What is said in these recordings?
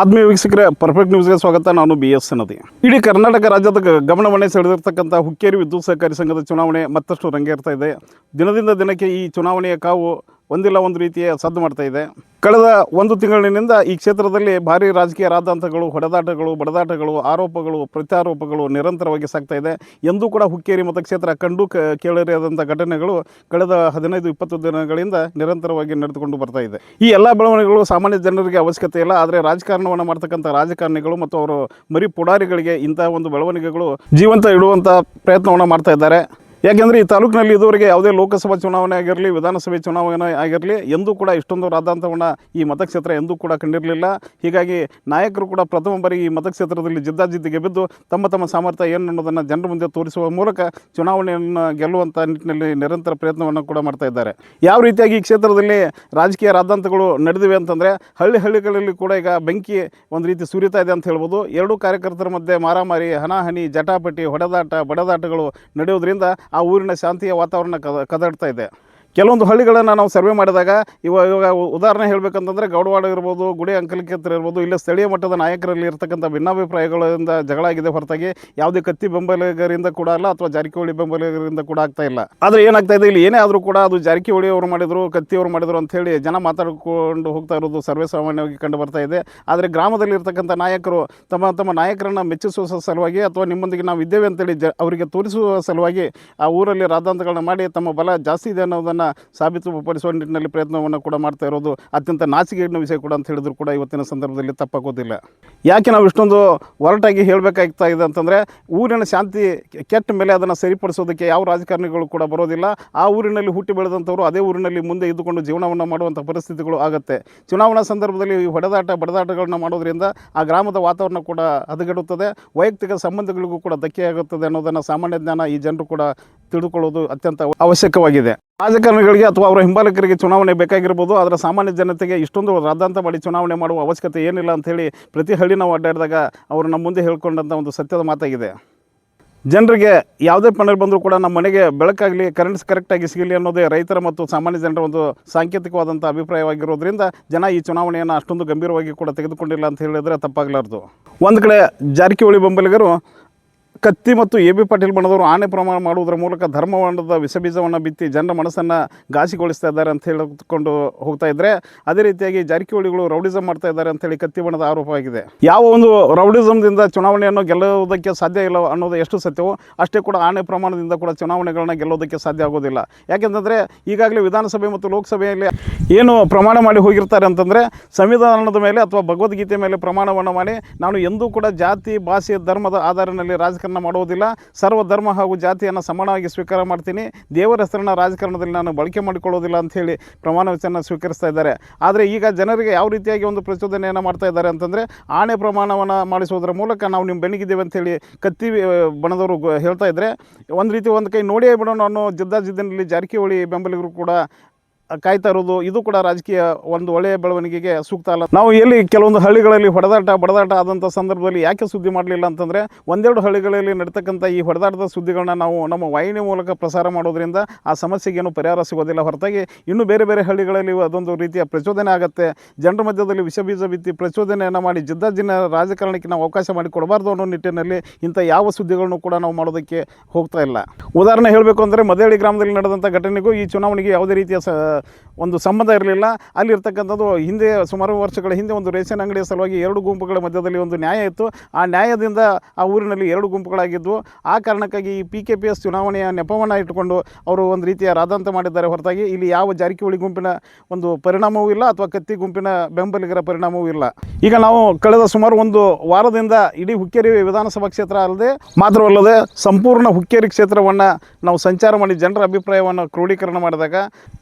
ಆತ್ಮೀಯ ವೀಕ್ಷಕರೇ ಪರ್ಫೆಕ್ಟ್ ನ್ಯೂಸ್ಗೆ ಸ್ವಾಗತ. ನಾನು ಬಿ ಎಸ್ ನದಿ ಇಡೀ ಕರ್ನಾಟಕ ರಾಜ್ಯದ ಗಮನವನ್ನೇ ಸೆಳೆದಿರ್ತಕ್ಕಂಥ ಹುಕ್ಕೇರಿ ವಿದ್ಯುತ್ ಸಹಕಾರಿ ಸಂಘದ ಚುನಾವಣೆ ಮತ್ತಷ್ಟು ರಂಗೇರ್ತಾ ಇದೆ. ದಿನದಿಂದ ದಿನಕ್ಕೆ ಈ ಚುನಾವಣೆಯ ಕಾವು ಒಂದಿಲ್ಲ ಒಂದು ರೀತಿಯ ಸದ್ದು ಮಾಡ್ತಾ ಇದೆ. ಕಳೆದ ಒಂದು ತಿಂಗಳಿನಿಂದ ಈ ಕ್ಷೇತ್ರದಲ್ಲಿ ಭಾರಿ ರಾಜಕೀಯ ರಾದಾಂತಗಳು ಹೊಡೆದಾಟಗಳು, ಬಡದಾಟಗಳು, ಆರೋಪಗಳು, ಪ್ರತ್ಯಾರೋಪಗಳು ನಿರಂತರವಾಗಿ ಸಾಗ್ತಾ ಇದೆ. ಎಂದೂ ಕೂಡ ಹುಕ್ಕೇರಿ ಮತಕ್ಷೇತ್ರ ಕಂಡು ಕ, ಕೇಳರಿಯಾದಂಥ ಘಟನೆಗಳು ಕಳೆದ ಹದಿನೈದು, ಇಪ್ಪತ್ತು ದಿನಗಳಿಂದ ನಿರಂತರವಾಗಿ ನಡೆದುಕೊಂಡು ಬರ್ತಾ ಇದೆ. ಈ ಎಲ್ಲ ಬೆಳವಣಿಗೆಗಳು ಸಾಮಾನ್ಯ ಜನರಿಗೆ ಅವಶ್ಯಕತೆ ಇಲ್ಲ, ಆದರೆ ರಾಜಕಾರಣವನ್ನು ಮಾಡ್ತಕ್ಕಂಥ ರಾಜಕಾರಣಿಗಳು ಮತ್ತು ಅವರು ಮರಿ ಪುಡಾರಿಗಳಿಗೆ ಇಂತಹ ಒಂದು ಬೆಳವಣಿಗೆಗಳು ಜೀವಂತ ಇಡುವಂಥ ಪ್ರಯತ್ನವನ್ನು ಮಾಡ್ತಾ ಇದ್ದಾರೆ. ಯಾಕೆಂದರೆ ಈ ತಾಲೂಕಿನಲ್ಲಿ ಇದುವರೆಗೆ ಯಾವುದೇ ಲೋಕಸಭಾ ಚುನಾವಣೆ ಆಗಿರಲಿ, ವಿಧಾನಸಭೆ ಚುನಾವಣೆ ಆಗಿರಲಿ, ಎಂದೂ ಕೂಡ ಇಷ್ಟೊಂದು ರಾಧಾಂತವನ್ನು ಈ ಮತಕ್ಷೇತ್ರ ಎಂದೂ ಕೂಡ ಕಂಡಿರಲಿಲ್ಲ. ಹೀಗಾಗಿ ನಾಯಕರು ಕೂಡ ಪ್ರಥಮ ಬಾರಿ ಈ ಮತಕ್ಷೇತ್ರದಲ್ಲಿ ಜಿದ್ದಾಜಿದ್ದಿಗೆ ಬಿದ್ದು ತಮ್ಮ ತಮ್ಮ ಸಾಮರ್ಥ್ಯ ಏನು ಅನ್ನೋದನ್ನು ಜನರ ಮುಂದೆ ತೋರಿಸುವ ಮೂಲಕ ಚುನಾವಣೆಯನ್ನು ಗೆಲ್ಲುವಂಥ ನಿಟ್ಟಿನಲ್ಲಿ ನಿರಂತರ ಪ್ರಯತ್ನವನ್ನು ಕೂಡ ಮಾಡ್ತಾ ಇದ್ದಾರೆ. ಯಾವ ರೀತಿಯಾಗಿ ಈ ಕ್ಷೇತ್ರದಲ್ಲಿ ರಾಜಕೀಯ ರಾಧಾಂತಗಳು ನಡೆದಿವೆ ಅಂತಂದರೆ ಹಳ್ಳಿ ಹಳ್ಳಿಗಳಲ್ಲಿ ಕೂಡ ಈಗ ಬೆಂಕಿ ಒಂದು ರೀತಿ ಸುರಿತಾ ಇದೆ ಅಂತ ಹೇಳ್ಬೋದು. ಎರಡೂ ಕಾರ್ಯಕರ್ತರ ಮಧ್ಯೆ ಮಾರಾಮಾರಿ ಹನಾಹನಿ ಜಟಾಪಟಿ, ಹೊಡೆದಾಟ, ಬಡದಾಟಗಳು ನಡೆಯೋದ್ರಿಂದ ಆ ಊರಿನ ಶಾಂತಿಯ ವಾತಾವರಣ ಕದ ಕದಡ್ತಾ ಇದೆ. ಕೆಲವೊಂದು ಹಳ್ಳಿಗಳನ್ನು ನಾವು ಸರ್ವೆ ಮಾಡಿದಾಗ ಇವಾಗ ಇವಾಗ ಉದಾಹರಣೆ ಹೇಳಬೇಕಂತಂದರೆ ಗೌಡವಾಡ ಇರ್ಬೋದು, ಗುಡಿ ಅಂಕಲಿಕೇತ್ರ ಇರ್ಬೋದು, ಇಲ್ಲ ಸ್ಥಳೀಯ ಮಟ್ಟದ ನಾಯಕರಲ್ಲಿ ಇರ್ತಕ್ಕಂಥ ಭಿನ್ನಾಭಿಪ್ರಾಯಗಳಿಂದ ಜಗಳ ಆಗಿದೆ ಹೊರತಾಗಿ ಯಾವುದೇ ಕತ್ತಿ ಬೆಂಬಲಿಗರಿಂದ ಕೂಡ ಅಲ್ಲ ಅಥವಾ ಜಾರಕಿಹೊಳಿ ಬೆಂಬಲಿಗರಿಂದ ಕೂಡ ಆಗ್ತಾ ಇಲ್ಲ. ಆದರೆ ಏನಾಗ್ತಾ ಇದೆ, ಇಲ್ಲಿ ಏನೇ ಆದರೂ ಕೂಡ ಅದು ಜಾರಕಿಹೊಳಿ ಅವರು ಮಾಡಿದ್ರು, ಕತ್ತಿ ಅವರು ಮಾಡಿದ್ರು ಅಂತ ಹೇಳಿ ಜನ ಮಾತಾಡಿಕೊಂಡು ಹೋಗ್ತಾ ಇರೋದು ಸರ್ವೇ ಸಾಮಾನ್ಯವಾಗಿ ಕಂಡು ಬರ್ತಾ ಇದೆ. ಆದರೆ ಗ್ರಾಮದಲ್ಲಿ ಇರ್ತಕ್ಕಂಥ ನಾಯಕರು ತಮ್ಮ ತಮ್ಮ ನಾಯಕರನ್ನು ಮೆಚ್ಚಿಸುವ ಸಲುವಾಗಿ ಅಥವಾ ನಿಮ್ಮೊಂದಿಗೆ ನಾವು ಇದ್ದೇವೆ ಅಂತೇಳಿ ಜ ಅವರಿಗೆ ತೋರಿಸುವ ಸಲುವಾಗಿ ಆ ಊರಲ್ಲಿ ರಾದಾಂತಗಳನ್ನ ಮಾಡಿ ತಮ್ಮ ಬಲ ಜಾಸ್ತಿ ಇದೆ ಅನ್ನೋದನ್ನು ಸಾಬೀತುಪಡಿಸುವ ನಿಟ್ಟಿನಲ್ಲಿ ಪ್ರಯತ್ನವನ್ನು ಕೂಡ ಮಾಡ್ತಾ ಇರೋದು ಅತ್ಯಂತ ನಾಚಿಕೆಗಿನ ವಿಷಯ ಕೂಡ ಅಂತ ಹೇಳಿದ್ರು ಕೂಡ ಇವತ್ತಿನ ಸಂದರ್ಭದಲ್ಲಿ ತಪ್ಪಾಗೋದಿಲ್ಲ. ಯಾಕೆ ನಾವು ಇಷ್ಟೊಂದು ಒರಟಾಗಿ ಹೇಳಬೇಕಾಗ್ತಾ ಇದೆ ಅಂತಂದರೆ ಊರಿನ ಶಾಂತಿ ಕೆಟ್ಟ ಮೇಲೆ ಅದನ್ನು ಸರಿಪಡಿಸೋದಕ್ಕೆ ಯಾವ ರಾಜಕಾರಣಿಗಳು ಕೂಡ ಬರೋದಿಲ್ಲ. ಆ ಊರಿನಲ್ಲಿ ಹುಟ್ಟಿ ಬೆಳೆದಂಥವರು ಅದೇ ಊರಿನಲ್ಲಿ ಮುಂದೆ ಇದ್ದುಕೊಂಡು ಜೀವನವನ್ನು ಮಾಡುವಂಥ ಪರಿಸ್ಥಿತಿಗಳು ಆಗುತ್ತೆ. ಚುನಾವಣಾ ಸಂದರ್ಭದಲ್ಲಿ ಈ ಹೊಡೆದಾಟ, ಬಡದಾಟಗಳನ್ನ ಮಾಡೋದ್ರಿಂದ ಆ ಗ್ರಾಮದ ವಾತಾವರಣ ಕೂಡ ಹದಗೆಡುತ್ತದೆ. ವೈಯಕ್ತಿಕ ಸಂಬಂಧಗಳಿಗೂ ಕೂಡ ಧಕ್ಕೆಯಾಗುತ್ತದೆ ಅನ್ನೋದನ್ನು ಸಾಮಾನ್ಯ ಜ್ಞಾನ ಈ ಜನರು ಕೂಡ ತಿಳಿದುಕೊಳ್ಳೋದು ಅತ್ಯಂತ ಅವಶ್ಯಕವಾಗಿದೆ. ರಾಜಕಾರಣಿಗಳಿಗೆ ಅಥವಾ ಅವರ ಹಿಂಬಾಲಕರಿಗೆ ಚುನಾವಣೆ ಬೇಕಾಗಿರ್ಬೋದು, ಆದರೆ ಸಾಮಾನ್ಯ ಜನತೆಗೆ ಇಷ್ಟೊಂದು ರಾದ್ದಾಂತ ಮಾಡಿ ಚುನಾವಣೆ ಮಾಡುವ ಅವಶ್ಯಕತೆ ಏನಿಲ್ಲ ಅಂಥೇಳಿ ಪ್ರತಿ ಹಳ್ಳಿ ನಾವು ಅಡ್ಡಾಡಿದಾಗ ಅವರು ನಮ್ಮ ಮುಂದೆ ಹೇಳ್ಕೊಂಡಂಥ ಒಂದು ಸತ್ಯದ ಮಾತಾಗಿದೆ. ಜನರಿಗೆ ಯಾವುದೇ ಪಣಲ್ ಬಂದರೂ ಕೂಡ ನಮ್ಮ ಮನೆಗೆ ಬೆಳಕಾಗಲಿ ಕರೆಂಟ್ಸ್ ಕರೆಕ್ಟಾಗಿ ಸಿಗಲಿ ಅನ್ನೋದೇ ರೈತರ ಮತ್ತು ಸಾಮಾನ್ಯ ಜನರ ಒಂದು ಸಾಂಕೇತಿಕವಾದಂಥ ಅಭಿಪ್ರಾಯವಾಗಿರೋದ್ರಿಂದ ಜನ ಈ ಚುನಾವಣೆಯನ್ನು ಅಷ್ಟೊಂದು ಗಂಭೀರವಾಗಿ ಕೂಡ ತೆಗೆದುಕೊಂಡಿಲ್ಲ ಅಂತ ಹೇಳಿದರೆ ತಪ್ಪಾಗಲಾರ್ದು. ಒಂದು ಕಡೆ ಜಾರಕಿಹೊಳಿ ಬೆಂಬಲಿಗರು ಕತ್ತಿ ಮತ್ತು ಎ ಬಿ ಪಾಟೀಲ್ ಬಣ್ಣದವರು ಆಣೆ ಪ್ರಮಾಣ ಮಾಡುವುದರ ಮೂಲಕ ಧರ್ಮವರ್ಣದ ವಿಷಬೀಜವನ್ನು ಬಿತ್ತಿ ಜನರ ಮನಸ್ಸನ್ನು ಘಾಸಿಗೊಳಿಸ್ತಾ ಇದ್ದಾರೆ ಅಂತ ಹೇಳಿಕೊಂಡು ಹೋಗ್ತಾ ಇದ್ದರೆ ಅದೇ ರೀತಿಯಾಗಿ ಜಾರಕಿಹೊಳಿಗಳು ರೌಡಿಸಮ್ ಮಾಡ್ತಾ ಇದ್ದಾರೆ ಅಂತೇಳಿ ಕತ್ತಿ ಬಣ್ಣದ ಆರೋಪ ಯಾವ ಒಂದು ರೌಡಿಸಮ್ದಿಂದ ಚುನಾವಣೆಯನ್ನು ಗೆಲ್ಲುವುದಕ್ಕೆ ಸಾಧ್ಯ ಇಲ್ಲ ಅನ್ನೋದು ಎಷ್ಟು ಸತ್ಯವೋ ಅಷ್ಟೇ ಕೂಡ ಆಣೆ ಪ್ರಮಾಣದಿಂದ ಕೂಡ ಚುನಾವಣೆಗಳನ್ನ ಗೆಲ್ಲೋದಕ್ಕೆ ಸಾಧ್ಯ ಆಗೋದಿಲ್ಲ. ಯಾಕೆಂತಂದರೆ ಈಗಾಗಲೇ ವಿಧಾನಸಭೆ ಮತ್ತು ಲೋಕಸಭೆಯಲ್ಲಿ ಏನು ಪ್ರಮಾಣ ಮಾಡಿ ಹೋಗಿರ್ತಾರೆ ಅಂತಂದರೆ ಸಂವಿಧಾನದ ಮೇಲೆ ಅಥವಾ ಭಗವದ್ಗೀತೆ ಮೇಲೆ ಪ್ರಮಾಣವನ್ನು ಮಾಡಿ ನಾನು ಎಂದೂ ಕೂಡ ಜಾತಿ, ಭಾಷೆ, ಧರ್ಮದ ಆಧಾರದಲ್ಲಿ ರಾಜಕಾರಣ ಮಾಡುವುದಿಲ್ಲ ಸರ್ವ ಧರ್ಮ ಹಾಗೂ ಜಾತಿಯನ್ನು ಸಮಾನವಾಗಿ ಸ್ವೀಕಾರ ಮಾಡ್ತೀನಿ. ದೇವರ ಹೆಸರನ್ನ ರಾಜಕಾರಣದಲ್ಲಿ ನಾನು ಬಳಕೆ ಮಾಡಿಕೊಳ್ಳೋದಿಲ್ಲ ಅಂಥೇಳಿ ಪ್ರಮಾಣ ವಚನ ಸ್ವೀಕರಿಸ್ತಾ ಇದ್ದಾರೆ. ಆದರೆ ಈಗ ಜನರಿಗೆ ಯಾವ ರೀತಿಯಾಗಿ ಒಂದು ಪ್ರಚೋದನೆಯನ್ನು ಮಾಡ್ತಾ ಇದ್ದಾರೆ ಅಂತಂದರೆ ಆಣೆ ಪ್ರಮಾಣವನ್ನು ಮಾಡಿಸುವುದರ ಮೂಲಕ ನಾವು ನಿಮ್ಮ ಬೆನ್ನಿಗಿದ್ದೇವೆ ಅಂಥೇಳಿ ಕತ್ತಿ ಬಣದವರು ಹೇಳ್ತಾ ಇದ್ದರೆ ಒಂದು ರೀತಿ ಒಂದು ಕೈ ನೋಡಿಯೇ ಬಿಡೋಣ ಅನ್ನೋ ಜಿದ್ದಾಜಿದ್ದಿನಲ್ಲಿ ಜಾರಕಿಹೊಳಿ ಬೆಂಬಲಿಗರು ಕೂಡ ಕಾಯ್ತಾ ಇರೋದು ಇದು ಕೂಡ ರಾಜಕೀಯ ಒಂದು ಒಳ್ಳೆಯ ಬೆಳವಣಿಗೆಗೆ ಸೂಕ್ತ ಅಲ್ಲ. ನಾವು ಎಲ್ಲಿ ಕೆಲವೊಂದು ಹಳ್ಳಿಗಳಲ್ಲಿ ಹೊಡೆದಾಟ, ಬಡದಾಟ ಆದಂಥ ಸಂದರ್ಭದಲ್ಲಿ ಯಾಕೆ ಸುದ್ದಿ ಮಾಡಲಿಲ್ಲ ಅಂತಂದರೆ, ಒಂದೆರಡು ಹಳ್ಳಿಗಳಲ್ಲಿ ನಡೀತಕ್ಕಂಥ ಈ ಹೊಡೆದಾಟದ ಸುದ್ದಿಗಳನ್ನ ನಾವು ನಮ್ಮ ವಾಹಿನಿ ಮೂಲಕ ಪ್ರಸಾರ ಮಾಡೋದ್ರಿಂದ ಆ ಸಮಸ್ಯೆಗೆ ಏನು ಪರಿಹಾರ ಸಿಗೋದಿಲ್ಲ. ಹೊರತಾಗಿ ಇನ್ನೂ ಬೇರೆ ಬೇರೆ ಹಳ್ಳಿಗಳಲ್ಲಿ ಅದೊಂದು ರೀತಿಯ ಪ್ರಚೋದನೆ ಆಗುತ್ತೆ. ಜನರ ಮಧ್ಯದಲ್ಲಿ ವಿಷ ಬೀಜ ಬಿತ್ತಿ ಪ್ರಚೋದನೆಯನ್ನು ಮಾಡಿ ಜಿದ್ದಾಜಿನ ರಾಜಕಾರಣಕ್ಕೆ ನಾವು ಅವಕಾಶ ಮಾಡಿ ಕೊಡಬಾರ್ದು ಅನ್ನೋ ನಿಟ್ಟಿನಲ್ಲಿ ಇಂಥ ಯಾವ ಸುದ್ದಿಗಳನ್ನು ಕೂಡ ನಾವು ಮಾಡೋದಕ್ಕೆ ಹೋಗ್ತಾ ಇಲ್ಲ. ಉದಾಹರಣೆ ಹೇಳಬೇಕು ಅಂದರೆ ಮದೇಳಿ ಗ್ರಾಮದಲ್ಲಿ ನಡೆದಂಥ ಘಟನೆಗೂ ಈ ಚುನಾವಣೆಗೆ ಯಾವುದೇ ರೀತಿಯ ಸ ಒಂದು ಸಂಬಂಧ ಇರಲಿಲ್ಲ. ಅಲ್ಲಿರ್ತಕ್ಕಂಥದ್ದು ಹಿಂದೆ ಸುಮಾರು ವರ್ಷಗಳ ಹಿಂದೆ ಒಂದು ರೇಷನ್ ಅಂಗಡಿಯ ಸಲುವಾಗಿ ಎರಡು ಗುಂಪುಗಳ ಮಧ್ಯದಲ್ಲಿ ಒಂದು ನ್ಯಾಯ ಇತ್ತು. ಆ ನ್ಯಾಯದಿಂದ ಆ ಊರಿನಲ್ಲಿ ಎರಡು ಗುಂಪುಗಳಾಗಿದ್ವು. ಆ ಕಾರಣಕ್ಕಾಗಿ ಈ ಪಿ ಕೆ ಪಿ ಎಸ್ ಚುನಾವಣೆಯ ನೆಪವನ್ನು ಇಟ್ಟುಕೊಂಡು ಅವರು ಒಂದು ರೀತಿಯ ರಾದಂತ ಮಾಡಿದ್ದಾರೆ ಹೊರತಾಗಿ. ಇಲ್ಲಿ ಯಾವ ಜಾರಕಿಹೊಳಿ ಗುಂಪಿನ ಒಂದು ಪರಿಣಾಮವೂ ಇಲ್ಲ ಅಥವಾ ಕತ್ತಿ ಗುಂಪಿನ ಬೆಂಬಲಿಗರ ಪರಿಣಾಮವೂ ಇಲ್ಲ. ಈಗ ನಾವು ಕಳೆದ ಸುಮಾರು ಒಂದು ವಾರದಿಂದ ಇಡೀ ಹುಕ್ಕೇರಿ ವಿಧಾನಸಭಾ ಕ್ಷೇತ್ರ ಅಲ್ಲದೆ ಮಾತ್ರವಲ್ಲದೆ ಸಂಪೂರ್ಣ ಹುಕ್ಕೇರಿ ಕ್ಷೇತ್ರವನ್ನು ನಾವು ಸಂಚಾರ ಮಾಡಿ ಜನರ ಅಭಿಪ್ರಾಯವನ್ನು ಕ್ರೋಢೀಕರಣ ಮಾಡಿದಾಗ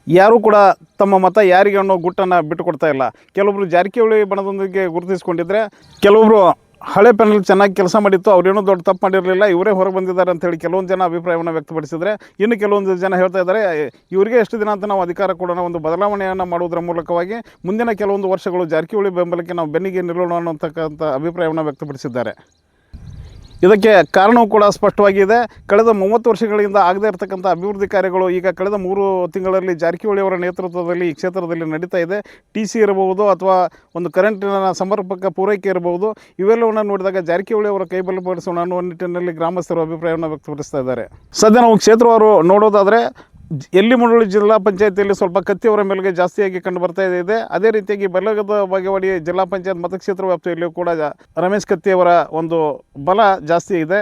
ಯಾರೂ ಕೂಡ ತಮ್ಮ ಮತ ಯಾರಿಗೆ ಅನ್ನೋ ಗುಟ್ಟನ್ನು ಬಿಟ್ಟುಕೊಡ್ತಾ ಇಲ್ಲ. ಕೆಲವೊಬ್ಬರು ಜಾರಕಿಹೊಳಿ ಬಣದೊಂದಿಗೆ ಗುರುತಿಸ್ಕೊಂಡಿದ್ರೆ ಕೆಲವೊಬ್ಬರು ಹಳೆ ಪ್ಯಾನಲ್ ಚೆನ್ನಾಗಿ ಕೆಲಸ ಮಾಡಿತ್ತು, ಅವ್ರೇನೂ ದೊಡ್ಡ ತಪ್ಪು ಮಾಡಿರಲಿಲ್ಲ, ಇವರೇ ಹೊರಗೆ ಬಂದಿದ್ದಾರೆ ಅಂತೇಳಿ ಕೆಲವೊಂದು ಜನ ಅಭಿಪ್ರಾಯವನ್ನು ವ್ಯಕ್ತಪಡಿಸಿದರೆ, ಇನ್ನು ಕೆಲವೊಂದು ಜನ ಹೇಳ್ತಾ ಇದ್ದಾರೆ, ಇವರಿಗೆ ಎಷ್ಟು ದಿನ ಅಂತ ನಾವು ಅಧಿಕಾರ ಕೊಡೋಣ, ಒಂದು ಬದಲಾವಣೆಯನ್ನು ಮಾಡುವುದರ ಮೂಲಕವಾಗಿ ಮುಂದಿನ ಕೆಲವೊಂದು ವರ್ಷಗಳು ಜಾರಕಿಹೊಳಿ ಬೆಂಬಲಕ್ಕೆ ನಾವು ಬೆನ್ನಿಗೆ ನಿಲ್ಲೋಣ ಅನ್ನೋತಕ್ಕಂಥ ಅಭಿಪ್ರಾಯವನ್ನು ವ್ಯಕ್ತಪಡಿಸಿದ್ದಾರೆ. ಇದಕ್ಕೆ ಕಾರಣವೂ ಕೂಡ ಸ್ಪಷ್ಟವಾಗಿದೆ. ಕಳೆದ ಮೂವತ್ತು ವರ್ಷಗಳಿಂದ ಆಗದೇ ಇರತಕ್ಕಂಥ ಅಭಿವೃದ್ಧಿ ಕಾರ್ಯಗಳು ಈಗ ಕಳೆದ ಮೂರು ತಿಂಗಳಲ್ಲಿ ಜಾರಕಿಹೊಳಿ ಅವರ ನೇತೃತ್ವದಲ್ಲಿ ಈ ಕ್ಷೇತ್ರದಲ್ಲಿ ನಡೀತಾ ಇದೆ. ಟಿ ಸಿ ಇರಬಹುದು ಅಥವಾ ಒಂದು ಕರೆಂಟಿನ ಸಮರ್ಪಕ ಪೂರೈಕೆ ಇರಬಹುದು. ಇವೆಲ್ಲವನ್ನು ನೋಡಿದಾಗ ಜಾರಕಿಹೊಳಿ ಅವರ ಕೈ ಬಲಪಡಿಸೋಣ ಅನ್ನುವ ನಿಟ್ಟಿನಲ್ಲಿ ಗ್ರಾಮಸ್ಥರು ಅಭಿಪ್ರಾಯವನ್ನು ವ್ಯಕ್ತಪಡಿಸ್ತಾ ಇದ್ದಾರೆ. ಸದ್ಯ ನಾವು ಕ್ಷೇತ್ರವಾರು ನೋಡೋದಾದರೆ ಎಲ್ಲಿ ಮುಳುಳಿ ಜಿಲ್ಲಾ ಪಂಚಾಯತಿಯಲ್ಲಿ ಸ್ವಲ್ಪ ಕತ್ತಿಯವರ ಮೇಲ್ಗೆ ಜಾಸ್ತಿಯಾಗಿ ಕಂಡು ಬರ್ತಾ ಇದೆ. ಅದೇ ರೀತಿಯಾಗಿ ಬೆಲ್ಲಗದ ಬಾಗೇವಾಡಿ ಜಿಲ್ಲಾ ಪಂಚಾಯತ್ ಮತಕ್ಷೇತ್ರ ವ್ಯಾಪ್ತಿಯಲ್ಲಿ ಕೂಡ ರಮೇಶ್ ಕತ್ತಿಯವರ ಒಂದು ಬಲ ಜಾಸ್ತಿ ಇದೆ.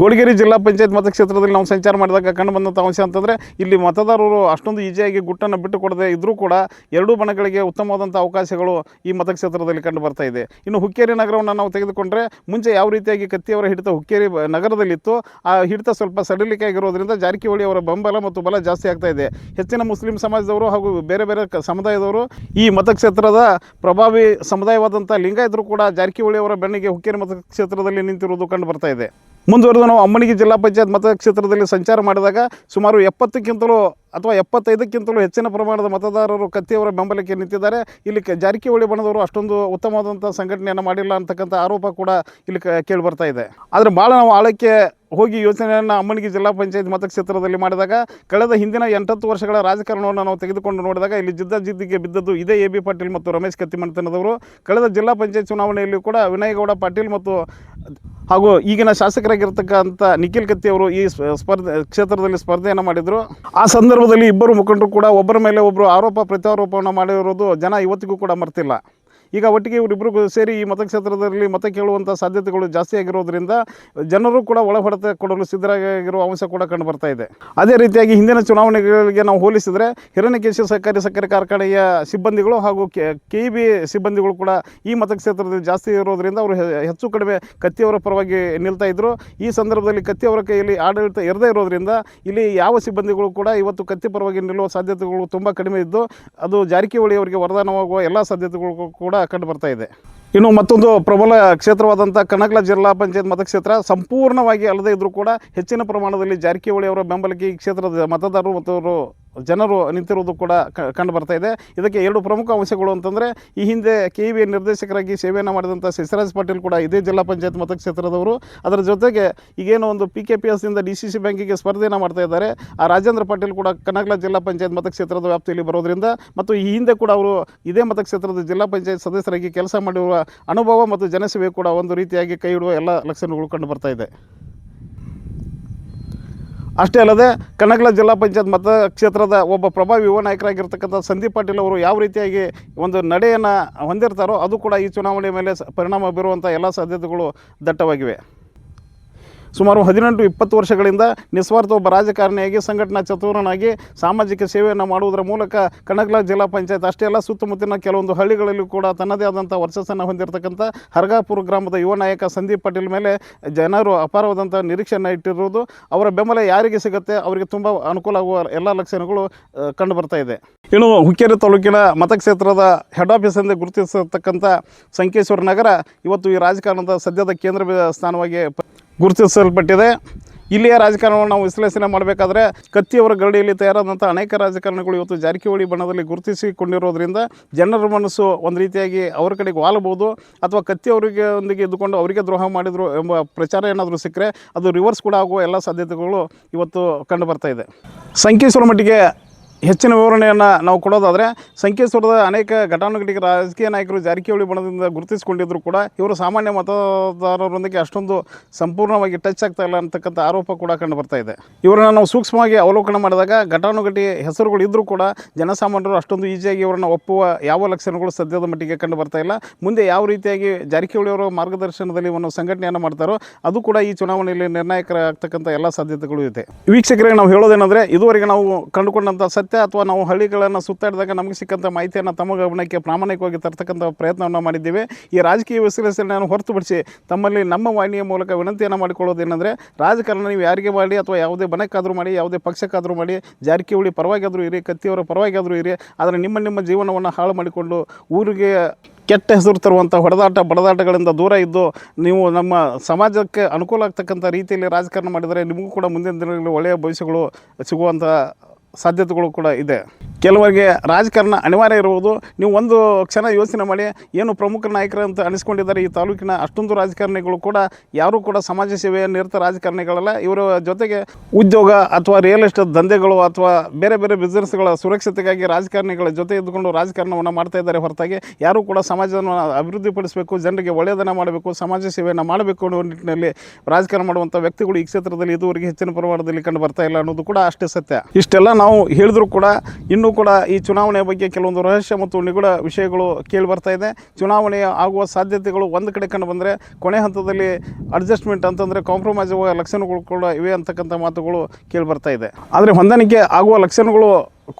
ಗೋಡಿಗೆರೆ ಜಿಲ್ಲಾ ಪಂಚಾಯತ್ ಮತಕ್ಷೇತ್ರದಲ್ಲಿ ನಾವು ಸಂಚಾರ ಮಾಡಿದಾಗ ಕಂಡು ಬಂದಂಥ ಅಂಶ ಅಂತಂದರೆ, ಇಲ್ಲಿ ಮತದಾರರು ಅಷ್ಟೊಂದು ಈಜಿಯಾಗಿ ಗುಟ್ಟನ್ನು ಬಿಟ್ಟು ಕೊಡದೆ ಇದ್ದರೂ ಕೂಡ ಎರಡೂ ಬಣಗಳಿಗೆ ಉತ್ತಮವಾದಂಥ ಅವಕಾಶಗಳು ಈ ಮತಕ್ಷೇತ್ರದಲ್ಲಿ ಕಂಡು ಬರ್ತಾ ಇದೆ. ಇನ್ನು ಹುಕ್ಕೇರಿ ನಗರವನ್ನು ನಾವು ತೆಗೆದುಕೊಂಡ್ರೆ, ಮುಂಚೆ ಯಾವ ರೀತಿಯಾಗಿ ಕತ್ತಿಯವರ ಹಿಡಿತ ಹುಕ್ಕೇರಿ ನಗರದಲ್ಲಿತ್ತು, ಆ ಹಿಡಿತ ಸ್ವಲ್ಪ ಸಡಿಲಿಕೆ ಆಗಿರೋದ್ರಿಂದ ಜಾರಕಿಹೊಳಿ ಅವರ ಬೆಂಬಲ ಮತ್ತು ಬಲ ಜಾಸ್ತಿ ಆಗ್ತಾ ಇದೆ. ಹೆಚ್ಚಿನ ಮುಸ್ಲಿಂ ಸಮಾಜದವರು ಹಾಗೂ ಬೇರೆ ಬೇರೆ ಸಮುದಾಯದವರು ಈ ಮತಕ್ಷೇತ್ರದ ಪ್ರಭಾವಿ ಸಮುದಾಯವಾದಂಥ ಲಿಂಗಾಯತರು ಕೂಡ ಜಾರಕಿಹೊಳಿ ಅವರ ಬೆನ್ನಿಗೆ ಹುಕ್ಕೇರಿ ಮತಕ್ಷೇತ್ರದಲ್ಲಿ ನಿಂತಿರುವುದು ಕಂಡು ಬರ್ತಾ ಇದೆ. ಮುಂದುವರೆದು ನಾವು ಅಮ್ಮನಿಗೆ ಜಿಲ್ಲಾ ಪಂಚಾಯತ್ ಮತಕ್ಷೇತ್ರದಲ್ಲಿ ಸಂಚಾರ ಮಾಡಿದಾಗ ಸುಮಾರು ಎಪ್ಪತ್ತಕ್ಕಿಂತಲೂ ಅಥವಾ ಎಪ್ಪತ್ತೈದಕ್ಕಿಂತಲೂ ಹೆಚ್ಚಿನ ಪ್ರಮಾಣದ ಮತದಾರರು ಕತ್ತಿಯವರ ಬೆಂಬಲಕ್ಕೆ ನಿಂತಿದ್ದಾರೆ. ಇಲ್ಲಿ ಜಾರಕಿಹೊಳಿ ಬಣದವರು ಅಷ್ಟೊಂದು ಉತ್ತಮವಾದಂಥ ಸಂಘಟನೆಯನ್ನು ಮಾಡಿಲ್ಲ ಅಂತಕ್ಕಂಥ ಆರೋಪ ಕೂಡ ಇಲ್ಲಿ ಕೇಳಿ ಬರ್ತಾ ಇದೆ. ಆದರೆ ಭಾಳ ನಾವು ಆಳಕ್ಕೆ ಹೋಗಿ ಯೋಚನೆಯನ್ನು ಅಮ್ಮನಿಗೆ ಜಿಲ್ಲಾ ಪಂಚಾಯತ್ ಮತಕ್ಷೇತ್ರದಲ್ಲಿ ಮಾಡಿದಾಗ ಕಳೆದ ಹಿಂದಿನ ಎಂಟತ್ತು ವರ್ಷಗಳ ರಾಜಕಾರಣವನ್ನು ನಾವು ತೆಗೆದುಕೊಂಡು ನೋಡಿದಾಗ ಇಲ್ಲಿ ಜಿದ್ದ ಜಿದ್ದಿಗೆ ಬಿದ್ದದ್ದು ಇದೇ ಎ ಬಿ ಪಾಟೀಲ್ ಮತ್ತು ರಮೇಶ್ ಕತ್ತಿಮಂತನದವರು ಕಳೆದ ಜಿಲ್ಲಾ ಪಂಚಾಯತ್ ಚುನಾವಣೆಯಲ್ಲಿ ಕೂಡ ವಿನಯಗೌಡ ಪಾಟೀಲ್ ಮತ್ತು ಹಾಗೂ ಈಗಿನ ಶಾಸಕರಾಗಿರ್ತಕ್ಕಂಥ ನಿಖಿಲ್ ಕತ್ತಿ ಅವರು ಈ ಸ್ಪ- ಸ್ಪರ್ಧೆ, ಕ್ಷೇತ್ರದಲ್ಲಿ ಸ್ಪರ್ಧೆಯನ್ನು ಮಾಡಿದರು. ಆ ಸಂದರ್ಭದಲ್ಲಿ ಇಬ್ಬರು ಮುಖಂಡರು ಕೂಡ ಒಬ್ಬರ ಮೇಲೆ ಒಬ್ಬರು ಆರೋಪ, ಪ್ರತ್ಯಾರೋಪವನ್ನು ಮಾಡಿರೋದು ಜನ ಇವತ್ತಿಗೂ ಕೂಡ ಮರ್ತಿಲ್ಲ. ಈಗ ಒಟ್ಟಿಗೆ ಇವರಿಬ್ಬರು ಸೇರಿ ಈ ಮತಕ್ಷೇತ್ರದಲ್ಲಿ ಮತ ಕೇಳುವಂಥ ಸಾಧ್ಯತೆಗಳು ಜಾಸ್ತಿ ಆಗಿರೋದ್ರಿಂದ ಜನರು ಕೂಡ ಒಳಹೊಡೆತ ಕೊಡಲು ಸಿದ್ಧರಾಗಿರುವ ಅಂಶ ಕೂಡ ಕಂಡು ಬರ್ತಾ ಇದೆ. ಅದೇ ರೀತಿಯಾಗಿ ಹಿಂದಿನ ಚುನಾವಣೆಗಳಿಗೆ ನಾವು ಹೋಲಿಸಿದರೆ ಹಿರಣ್ಯಕೇಶಿ ಸರ್ಕಾರಿ ಸಕ್ಕರೆ ಕಾರ್ಖಾನೆಯ ಸಿಬ್ಬಂದಿಗಳು ಹಾಗೂ ಕೆ ಬಿ ಸಿಬ್ಬಂದಿಗಳು ಕೂಡ ಈ ಮತಕ್ಷೇತ್ರದಲ್ಲಿ ಜಾಸ್ತಿ ಇರೋದ್ರಿಂದ ಅವರು ಹೆಚ್ಚು ಕಡಿಮೆ ಕತ್ತಿಯವರ ಪರವಾಗಿ ನಿಲ್ತಾ ಇದ್ದರು ಈ ಸಂದರ್ಭದಲ್ಲಿ ಕತ್ತಿಯವರ ಕೈಯಲ್ಲಿ ಆಡಳಿತ ಇರದೇ ಇರೋದ್ರಿಂದ ಇಲ್ಲಿ ಯಾವ ಸಿಬ್ಬಂದಿಗಳು ಕೂಡ ಇವತ್ತು ಕತ್ತಿ ಪರವಾಗಿ ನಿಲ್ಲುವ ಸಾಧ್ಯತೆಗಳು ತುಂಬ ಕಡಿಮೆ ಇದ್ದು, ಅದು ಜಾರಕಿಹೊಳಿ ಅವರಿಗೆ ವರದಾನವಾಗುವ ಎಲ್ಲ ಸಾಧ್ಯತೆಗಳು ಕೂಡ ಕಂಡು ಬರ್ತಾ ಇದೆ. ಇನ್ನು ಮತ್ತೊಂದು ಪ್ರಬಲ ಕ್ಷೇತ್ರವಾದಂಥ ಕನಕಲ ಜಿಲ್ಲಾ ಪಂಚಾಯತ್ ಮತಕ್ಷೇತ್ರ ಸಂಪೂರ್ಣವಾಗಿ ಅಲ್ಲದೇ ಇದ್ದರೂ ಕೂಡ ಹೆಚ್ಚಿನ ಪ್ರಮಾಣದಲ್ಲಿ ಜಾರಕಿಹೊಳಿ ಅವರ ಬೆಂಬಲಕ್ಕೆ ಈ ಕ್ಷೇತ್ರದ ಮತದಾರರು ಮತ್ತು ಅವರು ಜನರು ನಿಂತಿರುವುದು ಕೂಡ ಕಂಡು ಬರ್ತಾ ಇದೆ. ಇದಕ್ಕೆ ಎರಡು ಪ್ರಮುಖ ಅಂಶಗಳು ಅಂತಂದರೆ, ಈ ಹಿಂದೆ ಕೆ ವಿ ನಿರ್ದೇಶಕರಾಗಿ ಸೇವೆಯನ್ನು ಮಾಡಿದಂಥ ಸಿಸರಾಜ್ ಪಾಟೀಲ್ ಕೂಡ ಇದೇ ಜಿಲ್ಲಾ ಪಂಚಾಯತ್ ಮತಕ್ಷೇತ್ರದವರು. ಅದರ ಜೊತೆಗೆ ಈಗೇನು ಒಂದು ಪಿ ಕೆ ಪಿ ಎಸ್ನಿಂದ ಡಿ ಸಿ ಸಿ ಬ್ಯಾಂಕಿಗೆ ಸ್ಪರ್ಧೆಯನ್ನು ಮಾಡ್ತಾ ಇದ್ದಾರೆ. ಆ ರಾಜೇಂದ್ರ ಪಾಟೀಲ್ ಕೂಡ ಕನಕಲ ಜಿಲ್ಲಾ ಪಂಚಾಯತ್ ಮತಕ್ಷೇತ್ರದ ವ್ಯಾಪ್ತಿಯಲ್ಲಿ ಬರೋದ್ರಿಂದ ಮತ್ತು ಈ ಹಿಂದೆ ಕೂಡ ಅವರು ಇದೇ ಮತಕ್ಷೇತ್ರದ ಜಿಲ್ಲಾ ಪಂಚಾಯತ್ ಸದಸ್ಯರಾಗಿ ಕೆಲಸ ಮಾಡಿರುವ ಅನುಭವ ಮತ್ತು ಜನಸೇವೆ ಕೂಡ ಒಂದು ರೀತಿಯಾಗಿ ಕೈ ಹಿಡುವ ಎಲ್ಲ ಲಕ್ಷಣಗಳು ಕಂಡು ಇದೆ. ಅಷ್ಟೇ ಅಲ್ಲದೆ ಕನಕಲ ಜಿಲ್ಲಾ ಪಂಚಾಯತ್ ಮತಕ್ಷೇತ್ರದ ಒಬ್ಬ ಪ್ರಭಾವಿ ಯುವ ನಾಯಕರಾಗಿರ್ತಕ್ಕಂಥ ಸಂದೀಪ್ ಪಾಟೀಲ್ ಅವರು ಯಾವ ರೀತಿಯಾಗಿ ಒಂದು ನಡೆಯನ್ನು ಹೊಂದಿರ್ತಾರೋ ಅದು ಕೂಡ ಈ ಚುನಾವಣೆ ಮೇಲೆ ಪರಿಣಾಮ ಬೀರುವಂಥ ಎಲ್ಲ ಸಾಧ್ಯತೆಗಳು ದಟ್ಟವಾಗಿವೆ. ಸುಮಾರು ಹದಿನೆಂಟು ಇಪ್ಪತ್ತು ವರ್ಷಗಳಿಂದ ನಿಸ್ವಾರ್ಥ ಒಬ್ಬ ರಾಜಕಾರಣಿಯಾಗಿ, ಸಂಘಟನಾ ಚತುರನಾಗಿ ಸಾಮಾಜಿಕ ಸೇವೆಯನ್ನು ಮಾಡುವುದರ ಮೂಲಕ ಕಣಗಲ ಜಿಲ್ಲಾ ಪಂಚಾಯತ್ ಅಷ್ಟೇ ಅಲ್ಲ, ಸುತ್ತಮುತ್ತಲಿನ ಕೆಲವೊಂದು ಹಳ್ಳಿಗಳಲ್ಲೂ ಕೂಡ ತನ್ನದೇ ಆದಂಥ ವರ್ಚಸ್ಸನ್ನು ಹೊಂದಿರತಕ್ಕಂಥ ಹರ್ಗಾಪುರ ಗ್ರಾಮದ ಯುವ ನಾಯಕ ಸಂದೀಪ್ ಪಾಟೀಲ್ ಮೇಲೆ ಜನರು ಅಪಾರವಾದಂಥ ನಿರೀಕ್ಷೆಯನ್ನು ಇಟ್ಟಿರುವುದು, ಅವರ ಬೆಂಬಲ ಯಾರಿಗೆ ಸಿಗುತ್ತೆ, ಅವರಿಗೆ ತುಂಬ ಅನುಕೂಲ ಆಗುವ ಎಲ್ಲ ಲಕ್ಷಣಗಳು ಕಂಡು ಬರ್ತಾ ಇದೆ. ಇನ್ನು ಹುಕ್ಕೇರಿ ತಾಲೂಕಿನ ಮತಕ್ಷೇತ್ರದ ಹೆಡ್ ಆಫೀಸ್ ಎಂದೇ ಗುರುತಿಸತಕ್ಕಂಥ ಸಂಕೇಶ್ವರ ನಗರ ಇವತ್ತು ಈ ರಾಜಕಾರಣದ ಸದ್ಯದ ಕೇಂದ್ರ ಸ್ಥಾನವಾಗಿ ಗುರುತಿಸಲ್ಪಟ್ಟಿದೆ. ಇಲ್ಲಿಯ ರಾಜಕಾರಣವನ್ನು ನಾವು ವಿಶ್ಲೇಷಣೆ ಮಾಡಬೇಕಾದ್ರೆ ಕತ್ತಿಯವರ ಗರಡಿಯಲ್ಲಿ ತಯಾರಾದಂಥ ಅನೇಕ ರಾಜಕಾರಣಿಗಳು ಇವತ್ತು ಜಾರಕಿಹೊಳಿ ಬಣ್ಣದಲ್ಲಿ ಗುರುತಿಸಿಕೊಂಡಿರೋದ್ರಿಂದ ಜನರ ಮನಸ್ಸು ಒಂದು ರೀತಿಯಾಗಿ ಅವರ ಕಡೆಗೆ ವಾಲಬಹುದು ಅಥವಾ ಕತ್ತಿಯವರಿಗೆ ಒಂದಿಗೆ ಇದ್ದುಕೊಂಡು ಅವರಿಗೆ ದ್ರೋಹ ಮಾಡಿದರು ಎಂಬ ಪ್ರಚಾರ ಏನಾದರೂ ಸಿಕ್ಕರೆ ಅದು ರಿವರ್ಸ್ ಕೂಡ ಆಗುವ ಎಲ್ಲ ಸಾಧ್ಯತೆಗಳು ಇವತ್ತು ಕಂಡು ಬರ್ತಾ ಇದೆ. ಸಂಕೇಶ್ವರ ಮಟ್ಟಿಗೆ ಹೆಚ್ಚಿನ ವಿವರಣೆಯನ್ನು ನಾವು ಕೊಡೋದಾದರೆ ಸಂಕೇಶ್ವರದ ಅನೇಕ ಘಟಾನುಘಟಿಕ ರಾಜಕೀಯ ನಾಯಕರು ಜಾರಕಿಹೊಳಿ ಬಣದಿಂದ ಗುರುತಿಸಿಕೊಂಡಿದ್ದರೂ ಕೂಡ ಇವರು ಸಾಮಾನ್ಯ ಮತದಾರರೊಂದಿಗೆ ಅಷ್ಟೊಂದು ಸಂಪೂರ್ಣವಾಗಿ ಟಚ್ ಆಗ್ತಾ ಇಲ್ಲ ಅಂತಕ್ಕಂಥ ಆರೋಪ ಕೂಡ ಕಂಡು ಬರ್ತಾ ಇದೆ. ಇವರನ್ನು ನಾವು ಸೂಕ್ಷ್ಮವಾಗಿ ಅವಲೋಕನ ಮಾಡಿದಾಗ ಘಟಾನುಘಟಿ ಹೆಸರುಗಳು ಇದ್ದರೂ ಕೂಡ ಜನಸಾಮಾನ್ಯರು ಅಷ್ಟೊಂದು ಈಸಿಯಾಗಿ ಇವರನ್ನು ಒಪ್ಪುವ ಯಾವ ಲಕ್ಷಣಗಳು ಸದ್ಯದ ಮಟ್ಟಿಗೆ ಕಂಡು ಬರ್ತಾ ಇಲ್ಲ. ಮುಂದೆ ಯಾವ ರೀತಿಯಾಗಿ ಜಾರಕಿಹೊಳಿ ಅವರ ಮಾರ್ಗದರ್ಶನದಲ್ಲಿ ಒಂದು ಸಂಘಟನೆಯನ್ನು ಮಾಡ್ತಾರೋ ಅದು ಕೂಡ ಈ ಚುನಾವಣೆಯಲ್ಲಿ ನಿರ್ಣಾಯಕ ಆಗ್ತಕ್ಕಂಥ ಎಲ್ಲ ಸಾಧ್ಯತೆಗಳು ಇದೆ. ವೀಕ್ಷಕರಿಗೆ ನಾವು ಹೇಳೋದೇನೆಂದರೆ ಇದುವರೆಗೆ ನಾವು ಕಂಡುಕೊಂಡಂಥ ಸತ್ಯ ಅಥವಾ ನಾವು ಹಳ್ಳಿಗಳನ್ನು ಸುತ್ತಾಡಿದಾಗ ನಮಗೆ ಸಿಕ್ಕಂಥ ಮಾಹಿತಿಯನ್ನು ತಮ್ಮ ಗಮನಕ್ಕೆ ಪ್ರಾಮಾಣಿಕವಾಗಿ ತರ್ತಕ್ಕಂಥ ಪ್ರಯತ್ನವನ್ನು ಮಾಡಿದ್ದೇವೆ. ಈ ರಾಜಕೀಯ ವಿಶ್ಲೇಷಣೆಯನ್ನು ಹೊರತುಪಡಿಸಿ ತಮ್ಮಲ್ಲಿ ನಮ್ಮ ವಾಹಿನಿಯ ಮೂಲಕ ವಿನಂತಿಯನ್ನು ಮಾಡಿಕೊಳ್ಳೋದೇನೆಂದರೆ, ರಾಜಕಾರಣ ನೀವು ಯಾರಿಗೆ ಮಾಡಿ ಅಥವಾ ಯಾವುದೇ ಬನಕ್ಕಾದರೂ ಮಾಡಿ, ಯಾವುದೇ ಪಕ್ಷಕ್ಕಾದರೂ ಮಾಡಿ, ಜಾರಕಿಹೊಳಿ ಪರವಾಗಿಯಾದರೂ ಇರಿ, ಕತ್ತಿಯವರ ಪರವಾಗಿಯಾದರೂ ಇರಿ, ಆದರೆ ನಿಮ್ಮ ನಿಮ್ಮ ಜೀವನವನ್ನು ಹಾಳು ಮಾಡಿಕೊಂಡು ಊರಿಗೆ ಕೆಟ್ಟ ಹೆಸರು ತರುವಂಥ ಹೊಡೆದಾಟ ಬಡದಾಟಗಳಿಂದ ದೂರ ಇದ್ದು ನೀವು ನಮ್ಮ ಸಮಾಜಕ್ಕೆ ಅನುಕೂಲ ಆಗ್ತಕ್ಕಂಥ ರೀತಿಯಲ್ಲಿ ರಾಜಕಾರಣ ಮಾಡಿದರೆ ನಿಮಗೂ ಕೂಡ ಮುಂದಿನ ದಿನಗಳಲ್ಲಿ ಒಳ್ಳೆಯ ಭವಿಷ್ಯಗಳು ಸಿಗುವಂಥ ಸಾಧ್ಯತೆಗಳು ಕೂಡ ಇದೆ. ಕೆಲವರಿಗೆ ರಾಜಕಾರಣ ಅನಿವಾರ್ಯ ಇರುವುದು. ನೀವು ಒಂದು ಕ್ಷಣ ಯೋಚನೆ ಮಾಡಿ, ಏನು ಪ್ರಮುಖ ನಾಯಕರು ಅಂತ ಅನಿಸ್ಕೊಂಡಿದ್ದಾರೆ ಈ ತಾಲೂಕಿನ ಅಷ್ಟೊಂದು ರಾಜಕಾರಣಿಗಳು ಕೂಡ, ಯಾರೂ ಕೂಡ ಸಮಾಜ ಸೇವೆಯ ನಿರತ ರಾಜಕಾರಣಿಗಳಲ್ಲ. ಇವರ ಜೊತೆಗೆ ಉದ್ಯೋಗ ಅಥವಾ ರಿಯಲ್ ಎಸ್ಟೇಟ್ ದಂಧೆಗಳು ಅಥವಾ ಬೇರೆ ಬೇರೆ ಬಿಸ್ನೆಸ್ಗಳ ಸುರಕ್ಷತೆಗಾಗಿ ರಾಜಕಾರಣಿಗಳ ಜೊತೆ ಇದ್ದುಕೊಂಡು ರಾಜಕಾರಣವನ್ನು ಮಾಡ್ತಾ ಇದ್ದಾರೆ ಹೊರತಾಗಿ, ಯಾರೂ ಕೂಡ ಸಮಾಜವನ್ನು ಅಭಿವೃದ್ಧಿಪಡಿಸಬೇಕು, ಜನರಿಗೆ ಒಳ್ಳೆಯದನ್ನು ಮಾಡಬೇಕು, ಸಮಾಜ ಸೇವೆಯನ್ನು ಮಾಡಬೇಕು ಅನ್ನೋ ನಿಟ್ಟಿನಲ್ಲಿ ರಾಜಕಾರಣ ಮಾಡುವಂಥ ವ್ಯಕ್ತಿಗಳು ಈ ಕ್ಷೇತ್ರದಲ್ಲಿ ಇದುವರೆಗೆ ಹೆಚ್ಚಿನ ಪ್ರಮಾಣದಲ್ಲಿ ಕಂಡು ಬರ್ತಾ ಇಲ್ಲ ಅನ್ನೋದು ಕೂಡ ಅಷ್ಟೇ ಸತ್ಯ. ಇಷ್ಟೆಲ್ಲ ನಾವು ಹೇಳಿದ್ರು ಕೂಡ ಇನ್ನೂ ಕೂಡ ಈ ಚುನಾವಣೆಯ ಬಗ್ಗೆ ಕೆಲವೊಂದು ರಹಸ್ಯ ಮತ್ತು ನಿಗೂಢ ವಿಷಯಗಳು ಕೇಳಿ ಬರ್ತಾ ಇದೆ. ಚುನಾವಣೆ ಆಗುವ ಸಾಧ್ಯತೆಗಳು ಒಂದು ಕಡೆ ಕಂಡು ಬಂದರೆ ಕೊನೆ ಹಂತದಲ್ಲಿ ಅಡ್ಜಸ್ಟ್ಮೆಂಟ್ ಅಂತಂದರೆ ಕಾಂಪ್ರಮೈಸ್ ಆಗುವ ಲಕ್ಷಣಗಳು ಕೂಡ ಇವೆ ಅಂತಕ್ಕಂಥ ಮಾತುಗಳು ಕೇಳಿ ಬರ್ತಾ ಇದೆ. ಆದರೆ ಹೊಂದಾಣಿಕೆ ಆಗುವ ಲಕ್ಷಣಗಳು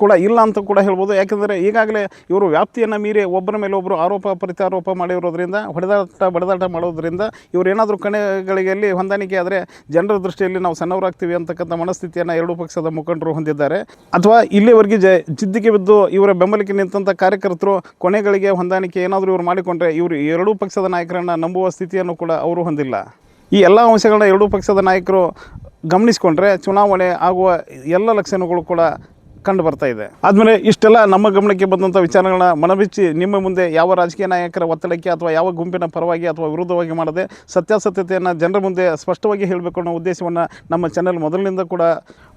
ಕೂಡ ಇಲ್ಲ ಅಂತ ಕೂಡ ಹೇಳ್ಬೋದು. ಯಾಕೆಂದರೆ ಈಗಾಗಲೇ ಇವರು ವ್ಯಾಪ್ತಿಯನ್ನು ಮೀರಿ ಒಬ್ಬರ ಮೇಲೆ ಒಬ್ಬರು ಆರೋಪ, ಪ್ರತ್ಯಾರೋಪ ಮಾಡಿರೋದ್ರಿಂದ, ಹೊಡೆದಾಟ, ಬಡದಾಟ ಮಾಡೋದ್ರಿಂದ ಇವರು ಏನಾದರೂ ಕಣಗಳಿಗೆ ಹೊಂದಾಣಿಕೆ ಆದರೆ ಜನರ ದೃಷ್ಟಿಯಲ್ಲಿ ನಾವು ಸಣ್ಣವರಾಗ್ತೀವಿ ಅಂತಕ್ಕಂಥ ಮನಸ್ಥಿತಿಯನ್ನು ಎರಡೂ ಪಕ್ಷದ ಮುಖಂಡರು ಹೊಂದಿದ್ದಾರೆ. ಅಥವಾ ಇಲ್ಲಿವರೆಗೆ ಜ, ಜಿದ್ದಿಗೆ ಬಿದ್ದು ಇವರ ಬೆಂಬಲಕ್ಕೆ ನಿಂತಂಥ ಕಾರ್ಯಕರ್ತರು ಕೊನೆಗಳಿಗೆ ಹೊಂದಾಣಿಕೆ ಏನಾದರೂ ಇವರು ಮಾಡಿಕೊಂಡ್ರೆ ಇವರು ಎರಡೂ ಪಕ್ಷದ ನಾಯಕರನ್ನು ನಂಬುವ ಸ್ಥಿತಿಯನ್ನು ಕೂಡ ಅವರು ಹೊಂದಿಲ್ಲ. ಈ ಎಲ್ಲ ಅಂಶಗಳನ್ನ ಎರಡೂ ಪಕ್ಷದ ನಾಯಕರು ಗಮನಿಸಿಕೊಂಡ್ರೆ ಚುನಾವಣೆ ಆಗುವ ಎಲ್ಲ ಲಕ್ಷಣಗಳು ಕೂಡ ಕಂಡು ಬರ್ತಾ ಇದೆ. ಆದಮೇಲೆ ಇಷ್ಟೆಲ್ಲ ನಮ್ಮ ಗಮನಕ್ಕೆ ಬಂದಂಥ ವಿಚಾರಗಳನ್ನ ಮನಬಿಚ್ಚಿ ನಿಮ್ಮ ಮುಂದೆ ಯಾವ ರಾಜಕೀಯ ನಾಯಕರ ಒತ್ತಡಕ್ಕೆ ಅಥವಾ ಯಾವ ಗುಂಪಿನ ಪರವಾಗಿ ಅಥವಾ ವಿರುದ್ಧವಾಗಿ ಮಾಡದೆ ಸತ್ಯಾಸತ್ಯತೆಯನ್ನು ಜನರ ಮುಂದೆ ಸ್ಪಷ್ಟವಾಗಿ ಹೇಳಬೇಕು ಅನ್ನೋ ಉದ್ದೇಶವನ್ನು ನಮ್ಮ ಚಾನೆಲ್ ಮೊದಲಿನಿಂದ ಕೂಡ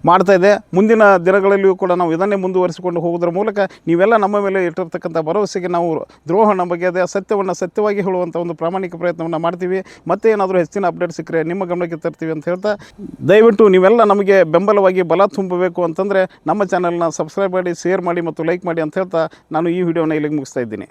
ಮಾಡ್ತಾ ಇದೆ. ಮುಂದಿನ ದಿನಗಳಲ್ಲಿಯೂ ಕೂಡ ನಾವು ಇದನ್ನೇ ಮುಂದುವರಿಸಿಕೊಂಡು ಹೋಗೋದ್ರ ಮೂಲಕ ನೀವೆಲ್ಲ ನಮ್ಮ ಮೇಲೆ ಇಟ್ಟಿರ್ತಕ್ಕಂಥ ಭರವಸೆಗೆ ನಾವು ದ್ರೋಹನ ಬಗೆಯದೆ ಸತ್ಯವನ್ನು ಸತ್ಯವಾಗಿ ಹೇಳುವಂಥ ಒಂದು ಪ್ರಾಮಾಣಿಕ ಪ್ರಯತ್ನವನ್ನು ಮಾಡ್ತೀವಿ. ಮತ್ತೆ ಏನಾದರೂ ಹೆಚ್ಚಿನ ಅಪ್ಡೇಟ್ ಸಿಕ್ಕರೆ ನಿಮ್ಮ ಗಮನಕ್ಕೆ ತರ್ತೀವಿ ಅಂತ ಹೇಳ್ತಾ ದಯವಿಟ್ಟು ನೀವೆಲ್ಲ ನಮಗೆ ಬೆಂಬಲವಾಗಿ ಬಲ ತುಂಬಬೇಕು ಅಂತಂದರೆ ನಮ್ಮ ಚಾನಲ್ನ ಸಬ್ಸ್ಕ್ರೈಬ್ ಮಾಡಿ ಶೇರ್ ಮಾಡಿ ಮತ್ತು ಲೈಕ್ ಮಾಡಿ ಅಂತ ಹೇಳ್ತಾ ನಾನು ಈ ವಿಡಿಯೋನ ಇಲ್ಲಿಗೆ ಮುಗಿಸ್ತಾ ಇದ್ದೀನಿ.